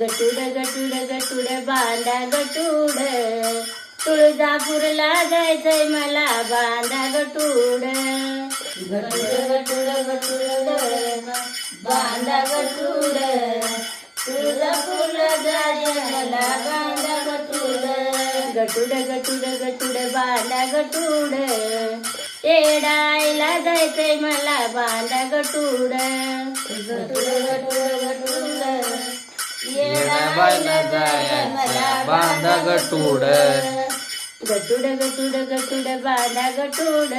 गटुड गटुड गटुड बांधा गटुड. तुळजापूरला जायचंय मला बांधा गटुड. गटुड गटुड गटुड बांधा गटुड. तुळजापूरला जायचंय मला बांधा गटुड. गटुड गटुड गटुड बांधा गटुड. येडायला जायचंय मला बांधा गटुड. गटुड गटुड गटुड. येडाबाईला जायचं. बांधा गटूड गटुड गटुड गटुड बांधा गटुड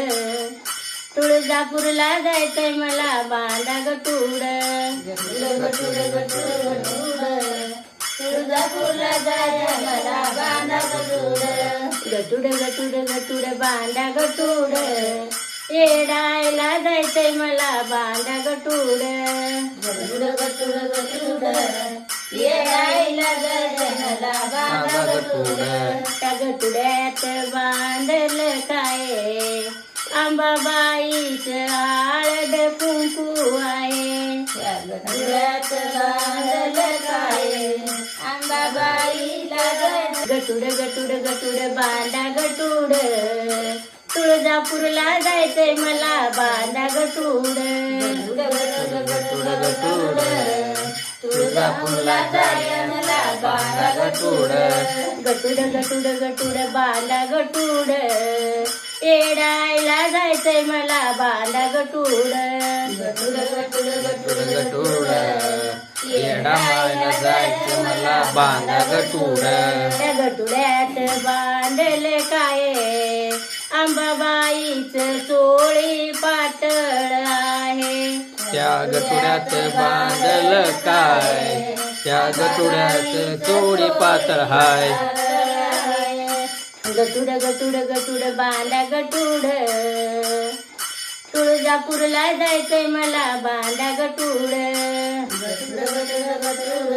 तुळजापूरला जायचंय मला बांधा गटुड गटुड गटुड गटुड. तुळजापूरला जायचंय मला बांधा गटुड गटुड गटुड गटुड बांधा गटुड येडायला जायचंय मला बांधा गटुड गटुड गटुड गटुड. येडायला जायचंय मला गटुड त्या गटुड्यात बांधल काय आंबाबाईच आळद कुंकू आहे त्या गटुड्यात बांधल काय आंबाबाईला गटुड गटुड गटुड बांधा गटुड तुळजापूरला जायचंय मला बांधा गटुड गटुड गटुड गटुड तुळजा जायचंय जायनला बाला गटुड गटुड गटुड गटुड बाला गटुड. येडायला जायचंय मला बाला गटुड. गटुड गटुड गटुड गटूड. येडाबाईला जायचं मला बांधा गटूड. त्या गटुड्यात बांधले काय. आंबाबाईच चोळी पातळ आहे. त्या गटुड्यात बांधल काय? त्या गटुड्यात चोडी पातळ हाय. गटुड गटुड गटुड बांधा गटुड. तुळजापूरला जायचंय मला बांधा गटुड गटुड गटुड गटुड.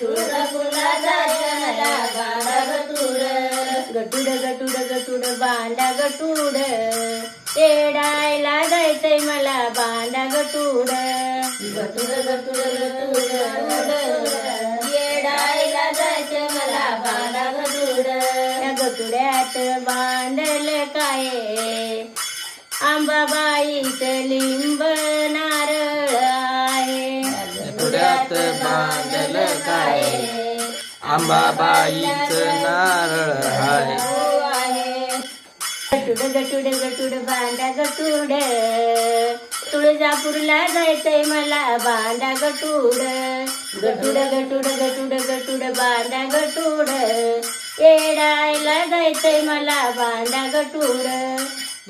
तुळजापूरला जायचंय मला बांधा गटुड. गटुड गटुड गटुड बांधा गटुड. तेडायला जायचंय मला बांधा गटुड गटुड गटुड जायचंय मला बांधा गटुड गटुड्यात बांधल काय? आंबाबाईच लिंब नारळ आहे. गटुड्यात बांधल काय? आंबाबाईच गटुड गटुड गटुड बांधा गटुड तुळजापूरला जायचंय मला बांधा गटुड गटुड गटुड गटुड गटुड बांधा गटुड येडायला जायचंय मला बांधा गटुड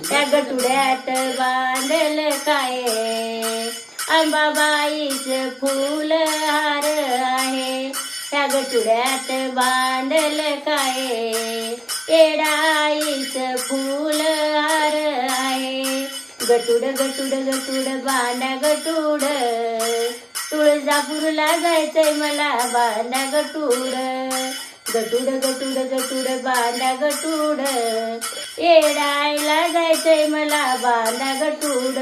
त्या गटुड्यात बांधल काय? अंबाबाईच फुल हार आहे. त्या गटुड्यात बांधल काय? येडाईच फुल हार आहे. गटुड गटुड गटुड बांधा गटुड. तुळजापूरला जायचंय मला बांधा गटुड. गटुड गटुड गटुड बांधा गटुड. येडायला जायचंय मला बांधा गटुड.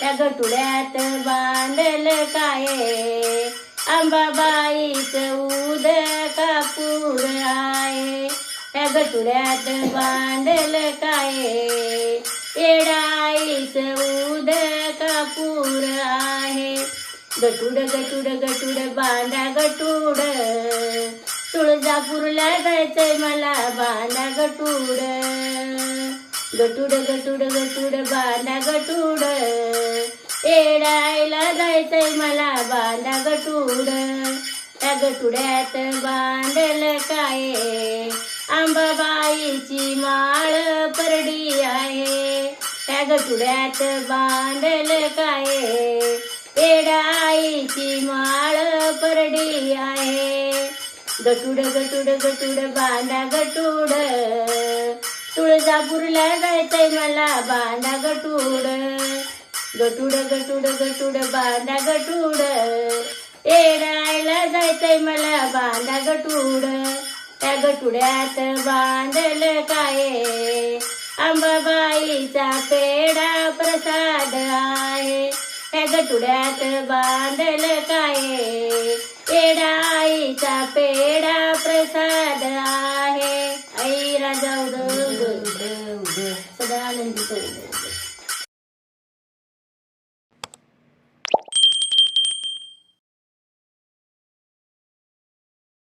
त्या गटुड्यात बांधल काय? आंबाबाईच उद कापूर त्या बांधल काय. येडाईस उद कापूर आहे. गटुड गटुड गटुड बांधा गटुड. तुळजापूरला जायचंय मला बांधा गटुड. गटुड गटुड गटुड बांधा गटुड. येडायला जायचंय मला बांधा गटुड. त्या गटुड्यात बांधल काय. अंबाबाईची माळ परडी आहे. त्या गटुड्यात बांधल काय? येडाईची माळ परडी आहे. गटुड गटुड गटुड बांधा गटुड. तुळजापूरला जायचंय मला बांधा गटुड. गटुड गटुड गटुड बांधा गटुड. येडायला जायचंय मला बांधा गटुड. त्या गटुड्यात बांधल काय? अंबाबाईचा पेढा प्रसाद आहे. त्या गटुड्यात बांधल काय? पेढाईचा पेढा प्रसाद आहे. आई राजा उद उद